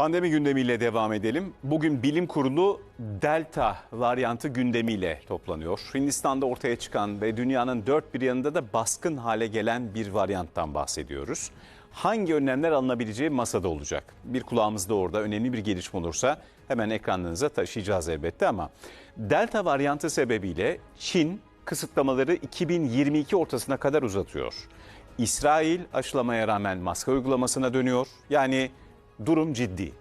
Pandemi gündemiyle devam edelim. Bugün bilim kurulu Delta varyantı gündemiyle toplanıyor. Hindistan'da ortaya çıkan ve dünyanın dört bir yanında da baskın hale gelen bir varyanttan bahsediyoruz. Hangi önlemler alınabileceği masada olacak. Bir kulağımızda orada önemli bir gelişme olursa hemen ekranlarınıza taşıyacağız elbette ama Delta varyantı sebebiyle Çin kısıtlamaları 2022 ortasına kadar uzatıyor. İsrail aşılamaya rağmen maske uygulamasına dönüyor. Yani durum ciddi.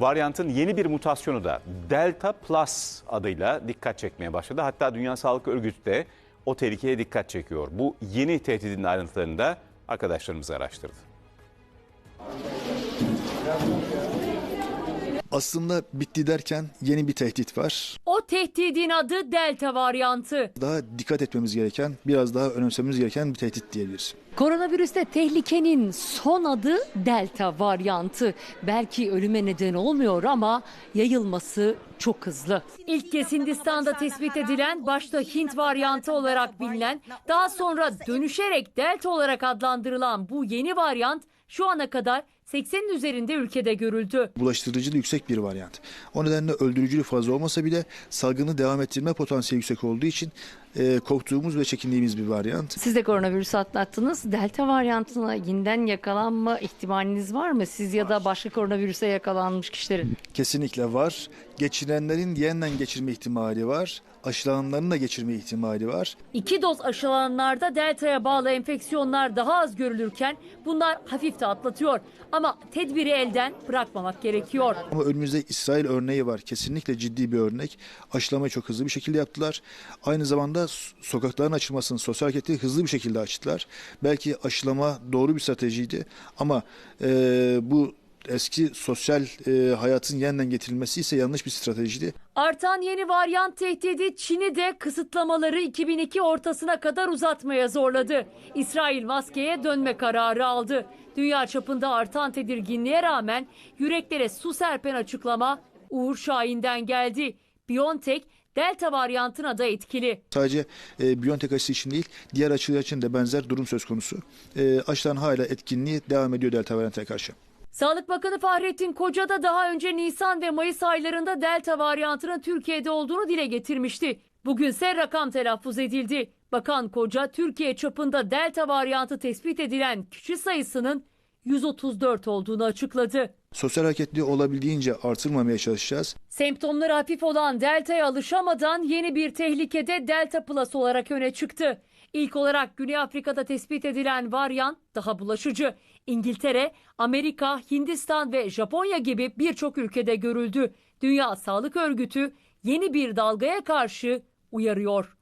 Varyantın yeni bir mutasyonu da Delta Plus adıyla dikkat çekmeye başladı. Hatta Dünya Sağlık Örgütü de o tehlikeye dikkat çekiyor. Bu yeni tehdidin ayrıntılarını da arkadaşlarımız araştırdı. Aslında bitti derken yeni bir tehdit var. O tehdidin adı Delta varyantı. Daha dikkat etmemiz gereken, biraz daha önemsememiz gereken bir tehdit diyebiliriz. Koronavirüste tehlikenin son adı Delta varyantı. Belki ölüme neden olmuyor ama yayılması çok hızlı. İlk kez Hindistan'da tespit edilen başta Hint varyantı olarak bilinen daha sonra dönüşerek Delta olarak adlandırılan bu yeni varyant şu ana kadar 80'in üzerinde ülkede görüldü. Bulaştırıcılığı yüksek bir varyant. O nedenle öldürücülüğü fazla olmasa bile salgını devam ettirme potansiyeli yüksek olduğu için e, korktuğumuz ve çekindiğimiz bir varyant. Siz de koronavirüsü atlattınız. Delta varyantına yeniden yakalanma ihtimaliniz var mı? Siz ya da başka koronavirüse yakalanmış kişilerin. Kesinlikle var. Geçirenlerin yeniden geçirme ihtimali var. Aşılananların da geçirme ihtimali var. İki doz aşılananlarda delta'ya bağlı enfeksiyonlar daha az görülürken bunlar hafif de atlatıyor. Ama tedbiri elden bırakmamak gerekiyor. Ama önümüzde İsrail örneği var. Kesinlikle ciddi bir örnek. Aşılamayı çok hızlı bir şekilde yaptılar. Aynı zamanda sokakların açılmasını, sosyal hareketi hızlı bir şekilde açtılar. Belki aşılama doğru bir stratejiydi ama e, bu eski sosyal e, hayatın yeniden getirilmesi ise yanlış bir stratejiydi. Artan yeni varyant tehdidi Çin'i de kısıtlamaları 2002 ortasına kadar uzatmaya zorladı. İsrail maskeye dönme kararı aldı. Dünya çapında artan tedirginliğe rağmen yüreklere su serpen açıklama Uğur Şahin'den geldi. BioNTech Delta varyantına da etkili. Sadece e, Biontech aşısı için değil, diğer aşılar için de benzer durum söz konusu. E, aşıların hala etkinliği devam ediyor delta varyantına karşı. Sağlık Bakanı Fahrettin Koca da daha önce Nisan ve Mayıs aylarında Delta varyantının Türkiye'de olduğunu dile getirmişti. Bugünse rakam telaffuz edildi. Bakan Koca Türkiye çapında Delta varyantı tespit edilen kişi sayısının 134 olduğunu açıkladı. Sosyal hareketliği olabildiğince artırmamaya çalışacağız. Semptomları hafif olan Delta'ya alışamadan yeni bir tehlikede Delta Plus olarak öne çıktı. İlk olarak Güney Afrika'da tespit edilen varyant daha bulaşıcı. İngiltere, Amerika, Hindistan ve Japonya gibi birçok ülkede görüldü. Dünya Sağlık Örgütü yeni bir dalgaya karşı uyarıyor.